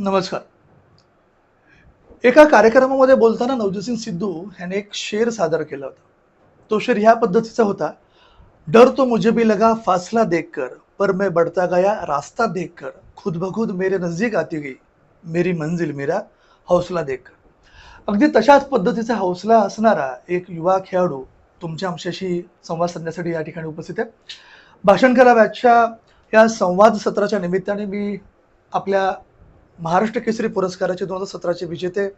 नमस्कार. एका कार्यक्रमामध्ये बोलताना नवजसिंग सिद्धू ह्याने एक शेर सादर केला होता. तो शेर ह्या पद्धतीचा होता. डर तो मुझे भी लगा फासला देख कर पर मैं बढ़ता गया रास्ता देख कर खुद बखुद मेरे नजदीक आती गई मेरी मंजिल मेरा हौसला देख कर अगदी तशाच पद्धतीचा हौसला असणारा एक युवा खेळाडू तुमच्या आमच्याशी संवाद साधण्यासाठी या ठिकाणी उपस्थित आहे. भाषण करा बॅचच्या या संवाद सत्राच्या निमित्ताने मी आपल्या महाराष्ट्र केसरी पुरस्काराचे दोन हजार सतराचे विजेते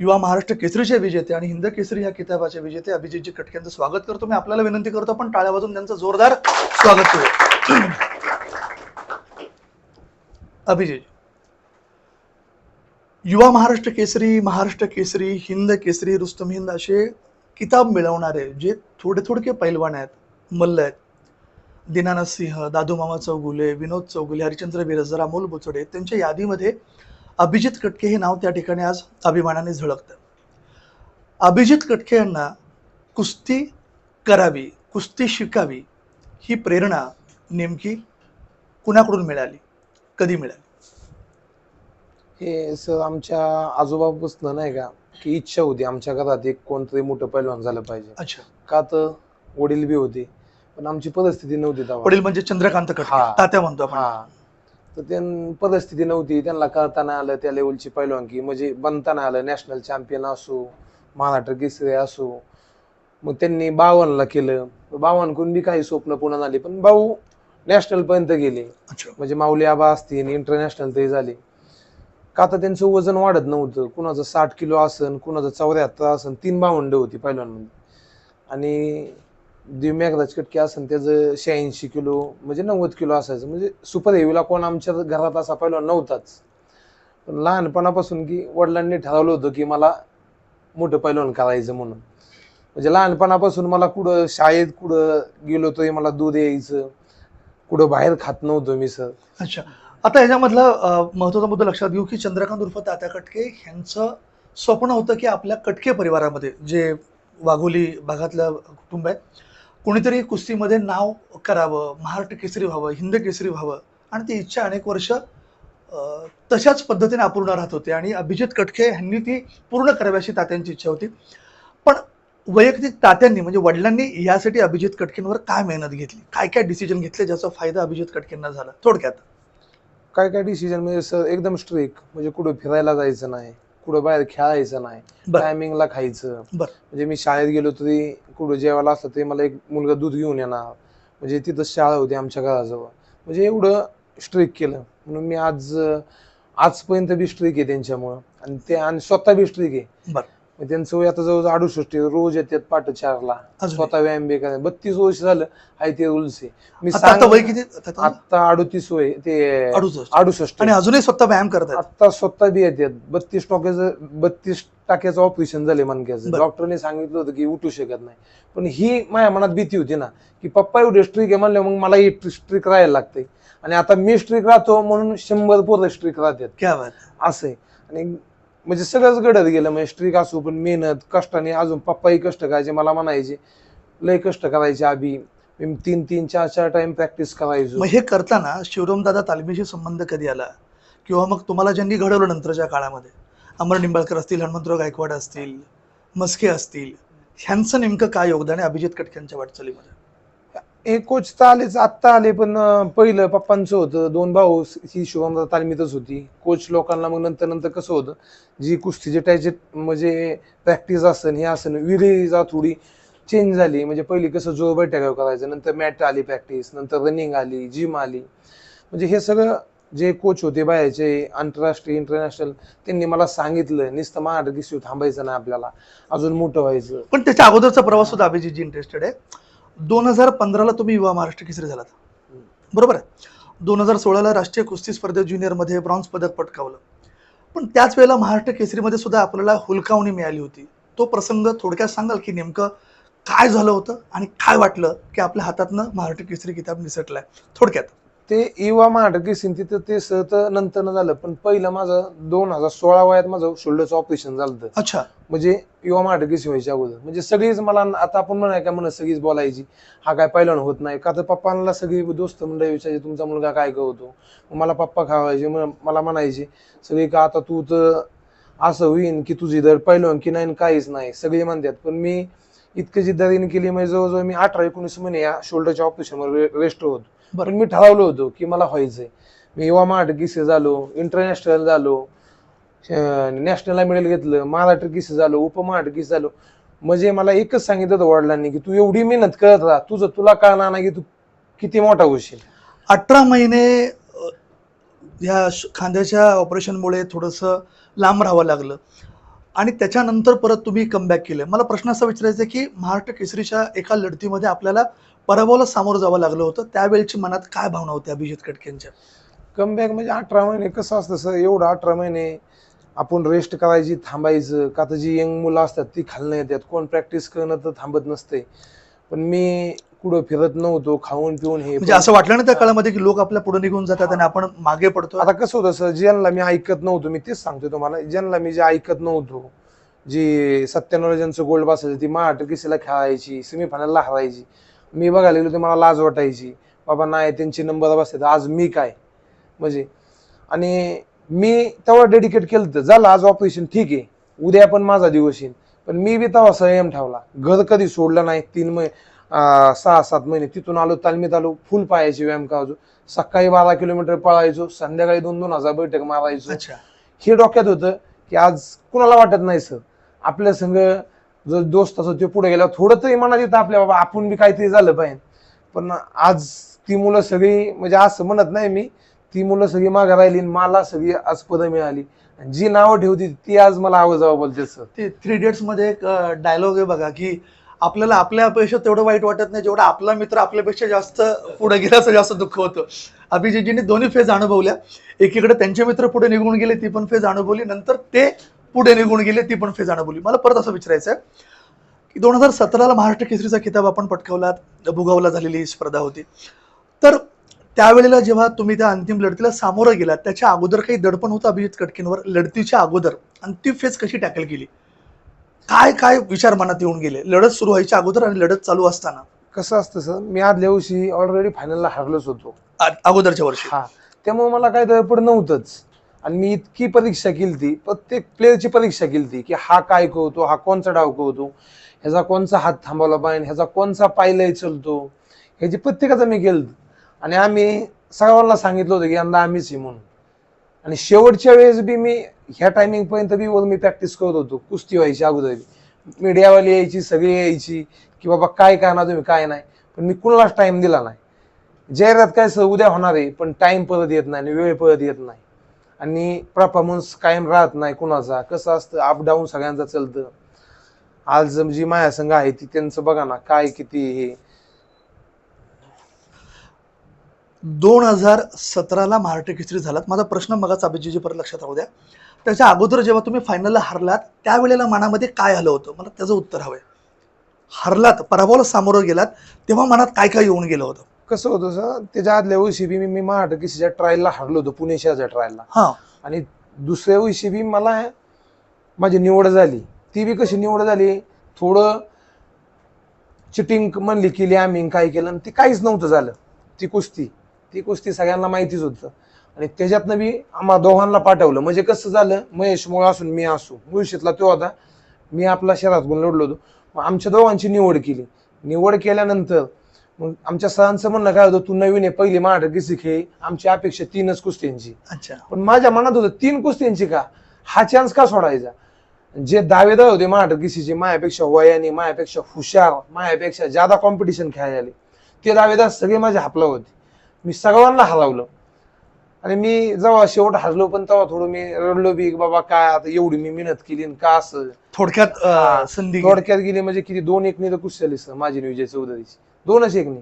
युवा महाराष्ट्र केसरीचे विजेते आणि हिंद केसरी ह्या किताबाचे विजेते अभिजितजी कटके यांचं स्वागत करतो. मी आपल्याला विनंती करतो आपण टाळ्या वाजून त्यांचं जोरदार स्वागत करू अभिजित युवा महाराष्ट्र केसरी महाराष्ट्र केसरी हिंद केसरी रुस्तम हिंद असे किताब मिळवणारे जे थोडे थोडके पैलवान आहेत मल्ल आहेत दीनानाथ सिंह दादू मामा चौगुले विनोद चौगुले हरिचंद्र बिरजर अमोल बोचडे त्यांच्या यादीमध्ये अभिजित कटके हे नाव त्या ठिकाणी आज अभिमानाने झळकतं. अभिजित कटके यांना कुस्ती करावी कुस्ती शिकावी ही प्रेरणा नेमकी कुणाकडून मिळाली? कधी मिळाली? हे सर आमच्या आजोबापासून नाही का की इच्छा होती आमच्या घरात एक कोणतरी मोठं पैलवान झालं पाहिजे. अच्छा. का तर वडील बी होते. पण आमची परिस्थिती नव्हती तेव्हा. वडील म्हणजे चंद्रकांत कटके हा. तात्या म्हणतो आपण. हा. तर त्यां परिस्थिती नव्हती त्यांना कळता नाही आलं त्या लेवलची पैलवानकी म्हणजे बनता नाही आलं नॅशनल चॅम्पियन असो महाराष्ट्र केसरी असो. मग त्यांनी बावनला केलं. बावनकडून बी काही स्वप्न पूर्ण झाली पण भाऊ नॅशनल पर्यंत गेले. अच्छा. म्हणजे माऊली आबा असतील इंटरनॅशनल तरी झाले. का तर त्यांचं वजन वाढत नव्हतं. कुणाचं साठ किलो असन कुणाचं चौऱ्याहत्तर असन तीन भावंड होती पहिल्यांमध्ये आणि दिव मेघराज कटके त्याचं शहाऐंशी किलो म्हणजे नव्वद किलो असायचं. म्हणजे सुपर हेवीला कोण आमच्या घरात असा पहिला नव्हताच. पण लहानपणापासून की वडिलांनी ठरवलं होतं की मला मोठं पैलवान करायचं म्हणून. म्हणजे लहानपणापासून मला कुठं शाळेत कुठं गेलो तरी मला दूध यायचं. कुठं बाहेर खात नव्हतो मी सर. अच्छा. आता ह्याच्यामधला महत्त्वाचा मुद्दा लक्षात घेऊ की चंद्रकांत उर्फ तात्या कटके ह्यांचं स्वप्न होतं की आपल्या कटके परिवारामध्ये जे वाघोली भागातलं कुटुंब आहे कोणीतरी कुस्तीमध्ये नाव करावं महाराष्ट्र केसरी व्हावं हिंद केसरी व्हावं आणि ती इच्छा अनेक वर्ष तशाच पद्धतीने अपूर्ण राहत होते. आणि अभिजित कटके यांनी ती पूर्ण करावी अशी तात्यांची इच्छा होती. पण वैयक्तिक तात्यांनी म्हणजे वडिलांनी यासाठी अभिजित कटकेंवर काय मेहनत घेतली? काय काय डिसिजन घेतले ज्याचा फायदा अभिजित कटकेंना झाला? थोडक्यात. काय काय डिसिजन म्हणजे सर एकदम स्ट्रिक म्हणजे कुठं फिरायला जायचं नाही. कुठं बाहेर खेळायचं नाही. बरं. टायमिंगला खायचं. बरं. म्हणजे मी शाळेत गेलो तरी कुठं जेवायला असलं तरी मला एक मुलगा दूध घेऊन येणार. म्हणजे तिथं शाळा होती आमच्या घराजवळ. म्हणजे एवढं स्ट्रिक केलं. म्हणून मी आज आजपर्यंत बी स्ट्रिक आहे त्यांच्यामुळं. आणि ते आणि स्वतः बी स्ट्रिक आहे. बरं. मग त्यांचं वय आता जवळ अडुसष्ट आहे. रोज येतात पाठ चारला अजून स्वतः व्यायाम बी करायला बत्तीस वर्ष झालं आहे ते आहे. मी आता आता वय किती? आता आता अडोतीस वय ते अडुसष्ट. अडुसष्ट. आणि अजूनही स्वतः व्यायाम करतात आता स्वतः बी येतात. बत्तीस टक्क्याचं बत्तीस टाक्याचं ऑपरेशन झाले मनक्याचं बरं. डॉक्टरने सांगितलं होतं की उठू शकत नाही. पण ही माझ्या मनात भीती होती ना की पप्पा एवढे स्ट्रिक आहे म्हणलं मग मला स्ट्रिक राहायला लागते आणि आता मी स्ट्रिक राहतो म्हणून शंभर पोरं स्ट्रिक राहतात. क्या बात. असं आहे. आणि म्हणजे सगळंच घडत गेलं म्हणजे स्ट्रिक असू पण मेहनत कष्टाने अजून पप्पाही कष्ट करायचे मला म्हणायचे लय कष्ट करायचे आधी. मी तीन तीन चार चार टाइम प्रॅक्टिस करायचो. मग हे करताना शिवराम दादा तालमीशी संबंध कधी आला? किंवा मग तुम्हाला ज्यांनी घडवलं नंतरच्या काळामध्ये अमर निंबाळकर असतील हनुमंतराव गायकवाड असतील मस्के असतील ह्यांचं नेमकं काय योगदान आहे अभिजित कटक्यांच्या वाटचालीमध्ये? हे कोच तर आलेच आत्ता आले पण पहिलं पप्पांचं होतं. दोन भाऊ ही शुभमदा तालमीतच होती. कोच लोकांना मग नंतर नंतर कसं होतं? जी कुस्तीचे त्याचे म्हणजे प्रॅक्टिस असन हे असन विरेजा थोडी चेंज झाली. म्हणजे पहिली कसं जोर बैठका करायचं नंतर मॅट आली प्रॅक्टिस नंतर रनिंग आली जिम आली. म्हणजे हे सगळं जे कोच होते बाहेरचे आंतरराष्ट्रीय इंटरनॅशनल त्यांनी मला सांगितलं. नुसतं महाराष्ट्र थांबायचं नाही आपल्याला. अजून मोठं व्हायचं. पण त्याच्या अगोदरचा प्रवास सुद्धा अभिजितजी इंटरेस्टेड आहे. दोन हजार पंधराला तुम्ही युवा महाराष्ट्र केसरी झालात. बरोबर आहे? दोन हजार सोळाला राष्ट्रीय कुस्ती स्पर्धेत ज्युनियरमध्ये ब्रॉन्झ पदक पटकावलं. पण त्याच वेळेला महाराष्ट्र केसरीमध्ये सुद्धा आपल्याला हुलकावणी मिळाली होती. तो प्रसंग थोडक्यात सांगाल की नेमकं काय झालं होतं आणि काय वाटलं की आपल्या हातातनं महाराष्ट्र केसरी किताब निसटलाय? थोडक्यात. ते युवा महाराष्ट्र केसरी तिथं ते सह तर नंतर झालं पण पहिलं माझं दोन हजार सोळा वयात माझं शोल्डरचं ऑपरेशन झालं होतं. अच्छा. म्हणजे युवा केसरी व्हायच्या अगोदर. म्हणजे सगळीच मला आता आपण म्हणाय का म्हणत सगळीच बोलायची हा काय पहिल्यानं होत नाही. का तर पप्पांना सगळी दोस्त मंडळी विचारायची तुमचा मुलगा काय करतो? मला पप्पा खावायचे मला म्हणायचे सगळी का आता तू तर असं होईन की तुझी दर पहिलं की नाही काहीच नाही सगळे म्हणतात. पण मी इतकं जिद्दारीने केली म्हणजे जवळजवळ मी अठरा एकोणीस महिने या शोल्डरच्या ऑपरेशनवर रेस्ट होतो. पण मी ठरवलं होतो की मला व्हायचंय. मी युवा महाराष्ट्र केसरी झालो इंटरनॅशनल झालो नॅशनलला मेडल घेतलं महाराष्ट्र किसे झालो उपमहाराष्ट्र किस झालो. म्हणजे मला एकच सांगितलं होतं वडिलांनी की तू एवढी मेहनत करत राहा तुझं तुला कळणार नाही की तू किती मोठा होशील. अठरा महिने ह्या या श- खांद्याच्या ऑपरेशनमुळे थोडंसं लांब राहावं लागलं. आणि त्याच्यानंतर परत तुम्ही कमबॅक केलं. मला प्रश्न असा विचारायचा आहे की महाराष्ट्र केसरीच्या एका लढतीमध्ये आपल्याला पराभवाला सामोरं जावं लागलं होतं. त्यावेळची मनात काय भावना होत्या अभिजित कटकेंच्या कमबॅक म्हणजे अठरा महिने कसं असतं सर एवढं अठरा महिने आपण रेस्ट करायची थांबायचं. का तर जी यंग मुलं असतात ती खालणं येतात कोण प्रॅक्टिस करणं तर थांबत नसते. पण मी कुठं फिरत नव्हतो खाऊन पिऊन हे म्हणजे असं वाटलं ना त्या काळामध्ये की लोक आपल्या पुढे निघून जातात आणि आपण मागे पडतो आता कसं होतं सर ज्यांना मी ऐकत नव्हतो मी तेच सांगतो तुम्हाला ज्यांना मी जे ऐकत नव्हतो जी सत्त्याण्णव ज्यांचं गोल्ड बसायची ती महाराष्ट्र किसीला खेळायची सेमीफायनलला हरायची. मी बघायला गेलो तर मला लाज वाटायची बाबा नाही त्यांची नंबर बसतात आज मी काय? म्हणजे आणि मी तेव्हा डेडिकेट केलं होतं झालं आज ऑपरेशन ठीक आहे उद्या पण माझा दिवस येईल पण मी बी तेव्हा संयम ठेवला घर कधी सोडलं नाही तीन महिने सहा सात महिने तिथून आलो तालमीत आलो फुल पायाची व्यायाम करायचो. सकाळी बारा किलोमीटर पळायचो संध्याकाळी दोन दोन हजार बैठक मारायचो. हे डोक्यात होतं की आज कुणाला वाटत नाही सर? आपल्या संघ जो दोस्त असो ते पुढे गेला थोडं तरी मनात येतं आपल्या बाबा आपण बी काहीतरी झालं पाहिजे. पण आज ती मुलं सगळी म्हणजे असं म्हणत नाही मी ती मुलं सगळी मागे राहिली आणि मला सगळी आज पदं मिळाली. आणि जी नावं ठेवती ती आज मला आवाजावं बोलते सर. ते थ्री इडियट्समध्ये एक डायलॉग आहे बघा की आपल्याला आपल्या अपेक्षा तेवढं वाईट वाटत नाही जेवढा आपला मित्र आपल्यापेक्षा जास्त पुढे गेल्याचं जास्त दुःख होतं. अभिजितजींनी दोन्ही फेज अनुभवल्या. एकीकडे त्यांचे मित्र पुढे निघून गेले ती पण फेज अनुभवली. नंतर ते पुढे निघून गेले ती पण फेज अनुभवली. मला परत असं विचारायचं आहे की दोन हजार सतराला महाराष्ट्र केसरीचा किताब आपण पटकावला भुगावला झालेली ही स्पर्धा होती. तर त्यावेळेला जेव्हा तुम्ही त्या अंतिम लढतीला सामोरं गेलात त्याच्या अगोदर काही दडपण होतं अभिजित कटकेंवर लढतीच्या अगोदर. आणि ती फेज कशी टॅकल केली? काय काय विचार मनात येऊन गेले? लढत सुरू व्हायच्या अगोदर आणि लढत चालू असताना. कसं असतं सर मी आदल्या दिवशी ऑलरेडी फायनलला हरलोच होतो. आ- अगोदरच्या वर्षी. हा. त्यामुळे मला काय दडपड नव्हतंच. आणि मी इतकी परीक्षा केली ती प्रत्येक प्लेअरची परीक्षा केली ती की हा काय करतो हा कोणचा डाव करतो ह्याचा कोणचा हात थांबवला पाहिजे ह्याचा कोणचा पायलय चलतो ह्याची प्रत्येकाचं मी केलं आणि आम्ही सर्वांना सांगितलं होतं की यंदा आम्हीच आहे म्हणून. आणि शेवटच्या वेळेस बी मी ह्या टायमिंग पर्यंत बी वर मी प्रॅक्टिस करत होतो. कुस्ती व्हायची अगोदर मीडियावाली यायची सगळी यायची की बाबा काय करणार तुम्ही काय नाही. पण मी कुणालाच टाइम दिला नाही. जाहिरात काय सर उद्या होणार आहे पण टाइम परत येत नाही आणि वेळ परत येत नाही. आणि परफॉर्मन्स कायम राहत नाही कुणाचा. कसं असतं अप डाऊन सगळ्यांचं चलतं. आज जी माया संघ आहे ती त्यांचं बघा ना काय किती हे. दोन हजार सतराला महाराष्ट्र केसरी झालात. माझा प्रश्न मगाच अभिजीजी परत लक्षात राहू द्या. त्याच्या अगोदर जेव्हा तुम्ही फायनलला हरलात त्यावेळेला मनामध्ये काय आलं होतं? मला त्याचं उत्तर हवंय. हरलात पराभवाला सामोरं गेलात तेव्हा मनात काय काय येऊन गेलं होतं? कसं होतं सर त्याच्या आदल्या वर्षी बी मी मी महाराष्ट्र किसीच्या ट्रायलला हरलो होतो पुणे शहराच्या ट्रायलला हा. आणि दुसऱ्या वर्षी बी मला माझी निवड झाली. ती बी कशी निवड झाली थोडं चिटिंग म्हणली केली आम्ही काय केलं ती काहीच नव्हतं झालं. ती कुस्ती. ती कुस्ती सगळ्यांना माहितीच होतं. आणि त्याच्यातनं बी आम्हा दोघांना पाठवलं. म्हणजे कसं झालं महेश मोळ असून मी असू. मुळशीतला तो होता. मी आपला शहरात गुण लढलो होतो. मग आमच्या दोघांची निवड केली. निवड केल्यानंतर मग आमच्या सरांचं म्हणणं काय होतं तू नवीन आहे पहिली महाराष्ट्र किसी खेळ आमची अपेक्षा तीनच कुस्त्यांची. अच्छा. पण माझ्या मनात होतं तीन कुस्त्यांची का? हा चान्स का सोडायचा? जे दावेदार होते महाराष्ट्र किसीचे मायापेक्षा वयाने मायापेक्षा हुशार मायापेक्षा ज्यादा कॉम्पिटिशन खेळायला आले ते दावेदार सगळे माझे हापला होते. मी सर्वांना हरवलं आणि मी जेव्हा शेवट हरलो पण तेव्हा थोडं मी रडलो बी बाबा काय आता एवढी मी मेहनत केली आणि का असं? थोडक्यात अं. संधी. थोडक्यात गेली म्हणजे किती? दोन एकनी तर कुस्ती झाली सर माझी आणि विजय चौधरीची. दोनच एकनी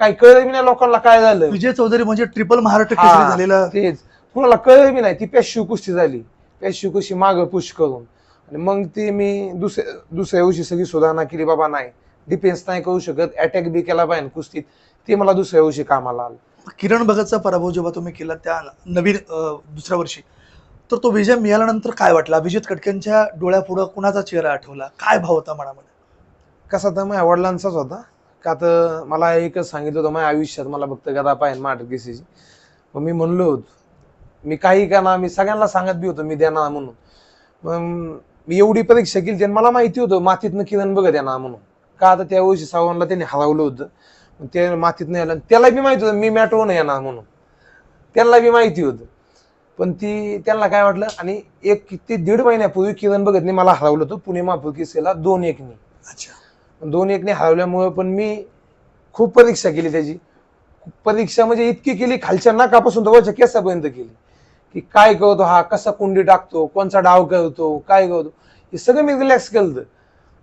काय कळलं बी नाही लोकांना काय झालं. विजय चौधरी म्हणजे ट्रिपल महाराष्ट्र हा. झालेला. तेच. कुणाला कळलं बी नाही ती पेशू कुस्ती झाली. पेशू कुस्ती माग पुश करून. आणि मग ती मी दुसऱ्या दुसऱ्या दिवशी सगळी सुधारणा केली बाबा नाही. डिफेन्स नाही करू शकत अटॅक बी केला पाहिजे कुस्तीत. ते मला दुसऱ्या दिवशी कामाला आलं. किरण भगतचा पराभव जेव्हा तुम्ही केला त्या नवीन दुसऱ्या वर्षी तर तो विजय मिळाल्यानंतर काय वाटला? अभिजित कटकेंच्या डोळ्यापुढं कुणाचा चेहरा आठवला? काय भाव होता मनामध्ये? कसा तर माझ्या वडिलांचाच होता. का तर मला एकच सांगितलं होतं माझ्या आयुष्यात मला फक्त गदा पाहिजे माझ्या केसीची. मग मी म्हणलो होतो. मी काही का ना मी सगळ्यांना सांगत बी होतो मी देणार म्हणून. मग मी एवढी परीक्षा केली त्यांना मला माहिती होतं मातीतनं किरण बघत येणार म्हणून. का आता त्या वर्षी सावंतला त्यांनी हरवलं होतं. ते मातीत नाही आलं. त्याला बी माहिती होतं मी मॅटवून येणार म्हणून. त्यांना बी माहिती होतं. पण ती त्यांना काय वाटलं आणि एक किती दीड महिन्यापूर्वी किरण बघतने मला हरवलं होतं पुणे महापूर केसेला दोन एकनी. अच्छा. दोन एकने हरवल्यामुळे पण मी खूप परीक्षा केली त्याची. परीक्षा म्हणजे इतकी केली खालच्या नाकापासून तर वरच्या केसापर्यंत केली. की काय करतो हा कसा कुंडी टाकतो कोणचा डाव करतो काय करतो. हे सगळं मी रिलॅक्स केलं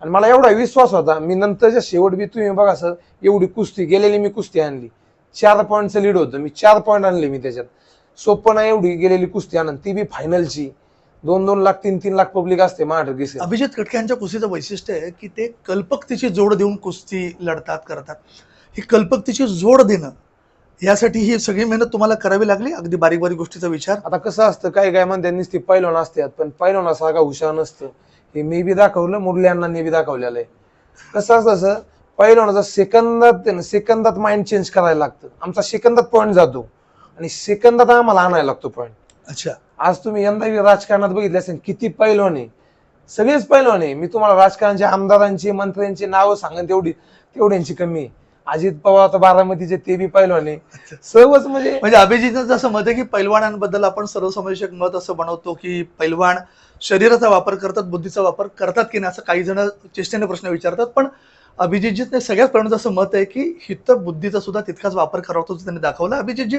आणि मला एवढा विश्वास होता मी नंतरच्या शेवट बी तुम्ही बघा सर एवढी कुस्ती गेलेली मी कुस्ती आणली. चार पॉईंटचं लीड होतं मी चार पॉईंट आणले मी त्याच्यात. सोपं नाही एवढी गेलेली कुस्ती आणून ती बी फायनलची दोन दोन लाख तीन तीन लाख पब्लिक असते महाराष्ट्र अभिजित कटके यांच्या कुस्तीचं वैशिष्ट्य आहे की ते कल्पकतेची जोड देऊन कुस्ती लढतात करतात. ही कल्पकतेची जोड देणं यासाठी ही सगळी मेहनत तुम्हाला करावी लागली. अगदी बारीक बारीक गोष्टीचा विचार. आता कसं असतं काय काय म्हणतात नुसती पैलवान असतात पण पैलवानासारखा हुशार नसतं. हे मी बी दाखवलं मुरली अण्णांनी बी दाखवलेलं आहे. कसं सर पैलवानाचा सेकंदात सेकंदात माइंड चेंज करायला लागतं. आमचा सेकंदात पॉईंट जातो. आणि सेकंदात आम्हाला आणायला लागतो पॉईंट अच्छा. आज तुम्ही यंदा राजकारणात बघितले असेल किती पैलवान सगळेच पैलवान मी तुम्हाला राजकारणाच्या आमदारांची मंत्र्यांची नावं सांगेन तेवढी तेवढ्यांची कमी आहे. अजित पवार आता बारामतीचे ते बी पैलवान सर्वच म्हणजे म्हणजे अभिजितचं जसं मत आहे की पैलवानांबद्दल आपण सर्वसमावेशक मत असं बनवतो की पैलवान शरीराचा वापर करतात बुद्धीचा वापर करतात की नाही असं काही जण चेष्टेने प्रश्न विचारतात. पण अभिजितजीतने सगळ्याच प्रमाणात असं मत आहे की हित बुद्धीचा सुद्धा तितकाच वापर करावा त्यांनी दाखवला. अभिजितजी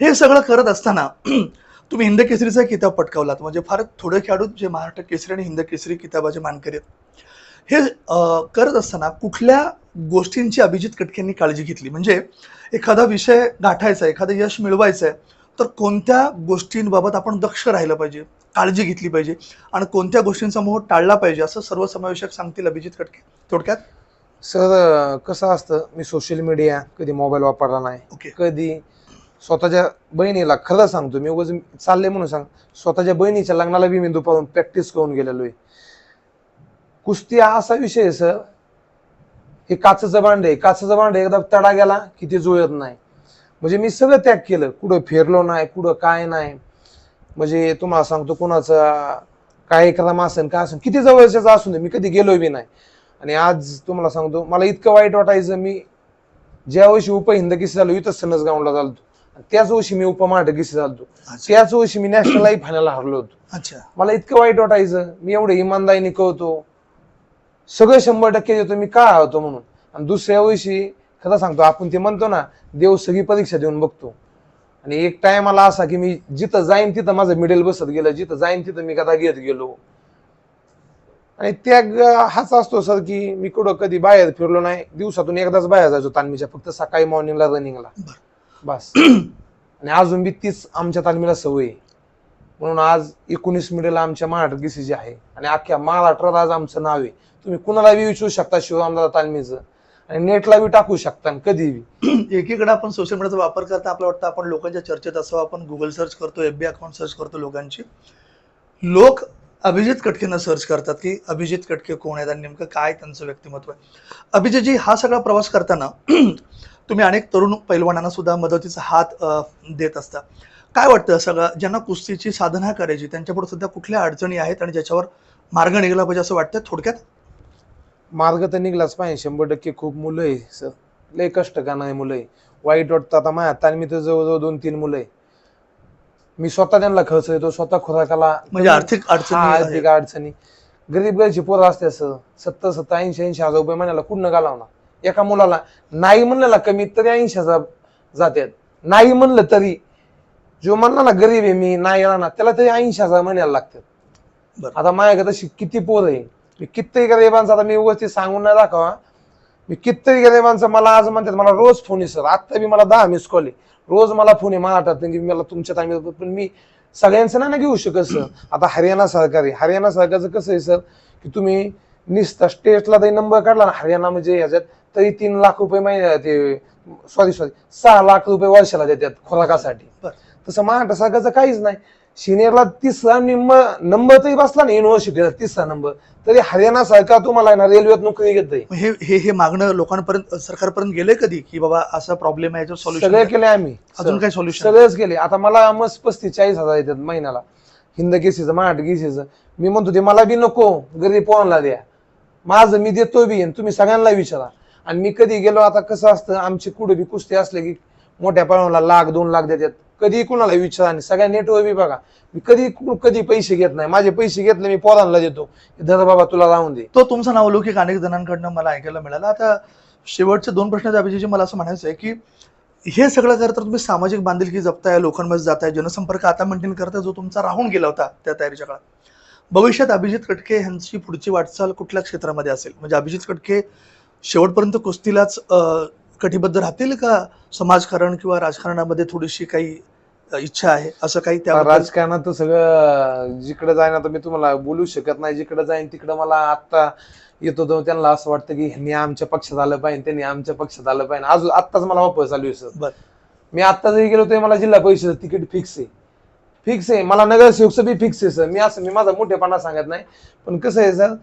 हे सगळं करत असताना तुम्ही हिंद केसरीचा किताब पटकावलात. म्हणजे फार थोडे खेळाडू जे महाराष्ट्र केसरी आणि हिंद केसरी किताबाचे मानकरी आहेत. हे करत असताना कुठल्या गोष्टींची अभिजित कटकेंनी काळजी घेतली? म्हणजे एखादा विषय गाठायचा आहे एखादं यश मिळवायचं आहे तर कोणत्या गोष्टींबाबत आपण दक्ष राहिलं पाहिजे? काळजी घेतली पाहिजे. आणि कोणत्या गोष्टींचा मोह टाळला पाहिजे? असं सर्वसमावेशक सांगतील अभिजित कटके थोडक्यात? सर कसं असतं? मी सोशल मीडिया कधी मोबाईल वापरला नाही. ओके. कधी स्वतःच्या बहिणीला खरं सांगतो. मी उगाच चाललंय म्हणून सांग. स्वतःच्या बहिणीच्या लग्नाला बी मी दुपारून प्रॅक्टिस करून गेलेलो आहे. कुस्ती हा असा विषय आहे सर. हे काचचं भांड आहे. काचचं भांड एकदा तडा गेला की ते जुळत नाही. म्हणजे मी सगळं त्याग केलं. कुठं फिरलो नाही कुठं काय नाही. म्हणजे तुम्हाला सांगतो कोणाचा कार्यक्रम असेल काय असेल किती जवळच्याचा असून दे मी कधी गेलोय बी नाही. आणि आज तुम्हाला सांगतो मला इतकं वाईट वाटायचं मी ज्या वर्षी उपहिंद किस्से झालो इथं सनस ग्राउंडला झालतो. आणि त्याच वर्षी मी उपमहाराष्ट्र किस्से झालतो. त्याच वर्षी मी नॅशनल लाईफ फायनल हरलो होतो. अच्छा. मला इतकं वाईट वाटायचं मी एवढं इमानदारीने कळतो. सगळं शंभर टक्के देतो मी का होतो म्हणून. आणि दुसऱ्या वर्षी खरं सांगतो आपण ते म्हणतो ना देव सगळी परीक्षा देऊन बघतो. आणि एक टाइम आला असा की मी जिथं जाईन तिथं माझं मिडल बसत गेलं जिथं जाईन तिथं मी कदा घेत गेलो. आणि त्याग हाच असतो सर की मी कुठं कधी बाहेर फिरलो नाही दिवसातून एकदाच बाहेर जायचो तालमीच्या फक्त सकाळी मॉर्निंगला रनिंगला बस. आणि अजून बी तीच आमच्या तालमीला सवय. म्हणून आज एकोणीस मिडल आमच्या महाराष्ट्र गिसीची आहे. आणि अख्ख्या महाराष्ट्रात आज आमचं नाव आहे. तुम्ही कुणाला बी विचारू शकता शिवरामदादा तालमीचं. नेटला बी टाकू शकता आणि कधी एकीकडे आपण सोशल मीडियाचा वापर करता आपलं वाटतं आपण लोकांच्या चर्चेत असं आपण गुगल सर्च करतो एफ बी अकाउंट सर्च करतो लोकांची. लोक अभिजित कटकेनं सर्च करतात की अभिजित कटके कोण आहेत आणि नेमकं काय त्यांचं व्यक्तिमत्व आहे. अभिजितजी हा सगळा प्रवास करताना तुम्ही अनेक तरुण पैलवानांना सुद्धा मदतीचा हात देत असता. काय वाटतं सगळं? ज्यांना कुस्तीची साधना करायची त्यांच्यापुढे सुद्धा कुठल्या अडचणी आहेत आणि ज्याच्यावर मार्ग निघाला पाहिजे असं वाटतं थोडक्यात? मार्ग तर निघलाच पाहिजे. शंभर टक्के खूप मुलं आहे सर. लय कष्ट का नाही मुलं आहे. वाईट वाटतं आता माझ्या तालमी तर जवळजवळ दोन तीन मुलं आहे. मी स्वतः त्यांना खर्च येतो स्वतः खुराकाला म्हणजे आर्थिक अडचणी. आर्थिक अडचणी. गरीब गरीबची पोरं असते असं सत्तर सत्तर ऐंशी ऐंशी हजार रुपये महिन्याला कुठनं घालावणार? एका मुलाला नाही म्हणलं कमी तरी ऐंशी हजार जातात नाही म्हणलं तरी जो म्हणला ना गरीब आहे मी नाही येणार ना त्याला तरी ऐंशी हजार महिन्याला लागतात. आता माझ्याकडे तशी किती पोर आहे? मी कितीतरी गरिबांचा आता मी व्यवस्थित सांगून नाही दाखवा मी कितीतरी गरिबांचा मला आज म्हणतात मला रोज फोन आहे सर आत्ता बी मला दहा मिस कॉल आहे रोज मला फोन आहे मला आठवत नाही की मला तुमच्या तालमीत पण मी सगळ्यांचं नाही ना घेऊ शकत सर आता हरियाणा सरकार आहे. हरियाणा सरकारचं कसं आहे सर की तुम्ही निसता स्टेटला तरी नंबर काढला ना. हरियाणा म्हणजे ह्याच्यात तरी तीन लाख रुपये महिन्या ते सॉरी सॉरी सहा लाख रुपये वर्षाला देतात खुराकासाठी. तसं महाराष्ट्र सरकारचं काहीच नाही. सिनियरला तिसरा निम्म नंबर तरी बसला ना युनिव्हर्सिटीचा तिसरा नंबर तरी हरियाणा सरकार तुम्हाला आहे ना रेल्वेत नोकरी घेत मग हे हे हे मागणं लोकांपर्यंत सरकारपर्यंत गेले कधी? की बाबा असा प्रॉब्लेम आहे याच्यावर सगळे सोल्युशन केले आम्ही. अजून काय सोल्युशन सगळेच केले आता मला मस्त पस्तीस चाळीस हजार येतात महिन्याला. हिंद केसीचं मराठी केसीचं. मी म्हणतो ते मला बी नको गरीब पोरांना द्या. माझं मी देतो बी तुम्ही सगळ्यांना विचारा. आणि मी कधी गेलो आता कसं असतं आमचे कुठे बी कुस्ती असले की मोठ्या पळवला लाख दोन लाख देतात. कधी कुणाला विचारा आणि सगळ्या नेटवर बी बघा. मी कधी कु- कधी पैसे घेत नाही. माझे पैसे घेतले मी पोरांना देतो. धर बाबा तुला राहून दे. तो तुमचा नावलौकिक अनेक जणांकडनं मला ऐकायला मिळालं. आता शेवटचे दोन प्रश्न आहेत मला असं म्हणायचं आहे की हे सगळं करता तुम्ही सामाजिक बांधिलकी जपताय लोकांमध्ये जाताय जनसंपर्क आता मेंटेन करताय जो तुमचा राहून गेला होता त्या तयारीच्या काळात. भविष्यात अभिजित कटके यांची पुढची वाटचाल कुठल्या क्षेत्रामध्ये असेल? म्हणजे अभिजित कटके शेवटपर्यंत कुस्तीलाच कटिबद्ध राहतील का समाजकारण किंवा राजकारणामध्ये थोडीशी काही इच्छा आहे असं काही त्या राजकारणात सगळं जिकडे जाईन आता मी तुम्हाला बोलू शकत नाही जिकडे जाईन तिकडे मला आता येतो तो त्यांना असं वाटतं की ह्यांनी आमच्या पक्षात आलं पाहिजे त्यांनी आमच्या पक्षात आलं पाहिजे. अजून आत्ताच मला वापस चालू आहे सर. मी आत्ता जरी गेलो तरी मला जिल्हा परिषद तिकीट फिक्स आहे. फिक्स आहे. मला नगरसेवकचं बी फिक्स आहे सर. मी असं मी माझा मोठेपणा सांगत नाही. पण कसं आहे सर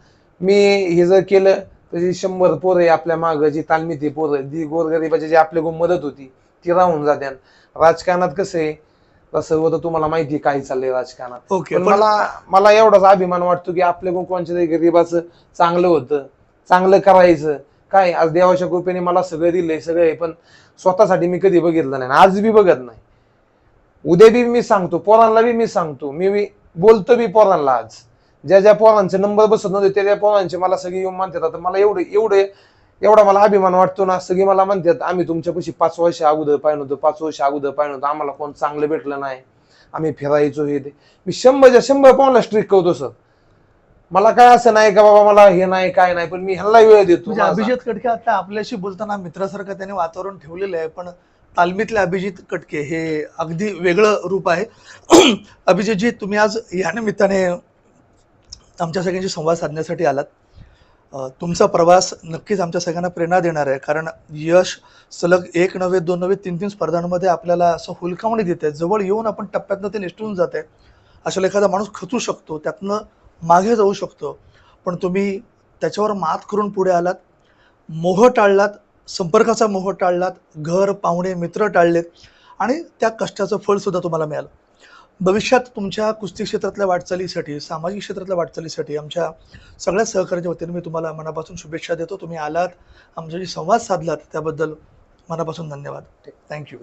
मी हे जर केलं तर जी शंभर पोरं आहे आपल्या मागं जी तालमीती पोरं जी गोरगरिबाची जी आपल्या मदत होती ती राहून जात्यान. राजकारणात कसं आहे तसं होतं तुम्हाला माहिती काय चाललंय राजकारणात. ओके पण मला मला एवढाच अभिमान वाटतो की आपल्या कोण कोणच्या तरी गरीबाचं चांगलं होतं चांगलं करायचं. काय आज देवाच्या कृपेने मला सगळं दिलंय सगळं आहे पण स्वतःसाठी मी कधी बघितलं नाही आज बी बघत नाही. उद्या बी मी सांगतो पोरांना बी मी सांगतो मी बी बोलतो बी पोरांना आज. ज्या ज्या पोरांचे नंबर बसत नव्हते त्या त्या पोरांचे मला सगळे येऊन आता मला एवढे एवढे एवढा मला अभिमान वाटतो ना सगळी मला म्हणतात आम्ही तुमच्यापाशी पाच वर्ष अगोदर पाहिलं होतं पाच वर्ष अगोदर पाहिलं होतं आम्हाला कोण चांगलं भेटलं नाही. आम्ही फिरायचो हे ते. मी शंभरच्या शंभर पाऊनला स्ट्रिक करतो सर मला काय असं नाही का बाबा मला हे नाही काय नाही पण मी ह्यांना वेळ देतो म्हणजे. अभिजित कटके आता आपल्याशी बोलताना मित्रासारखं त्याने वातावरण ठेवलेलं आहे पण तालमीतले अभिजित कटके हे अगदी वेगळं रूप आहे. अभिजितजी तुम्ही आज या निमित्ताने आमच्या सगळ्यांशी संवाद साधण्यासाठी आलात. तुमचा प्रवास नक्कीच आमच्या सगळ्यांना प्रेरणा देणार आहे. कारण यश सलग एक नव्हे दोन नव्हे तीन तीन स्पर्धांमध्ये आपल्याला असं हुलकावणी देते. जवळ येऊन आपण टप्प्यातनं ते निष्ठून जाते. अशाला एखादा माणूस खचू शकतो त्यातनं मागे जाऊ शकतो. पण तुम्ही त्याच्यावर मात करून पुढे आलात मोह टाळलात संपर्काचा मोह टाळलात घर पाहुणे मित्र टाळलेत आणि त्या कष्टाचं फळसुद्धा तुम्हाला मिळालं. भविष्यात तुमच्या कुस्ती क्षेत्रातल्या वाटचालीसाठी सामाजिक क्षेत्रातल्या वाटचालीसाठी आमच्या सगळ्या सहकार्याच्या वतीने मी तुम्हाला मनापासून शुभेच्छा देतो. तुम्ही आलात आमच्याशी संवाद साधलात त्याबद्दल मनापासून धन्यवाद. थँक्यू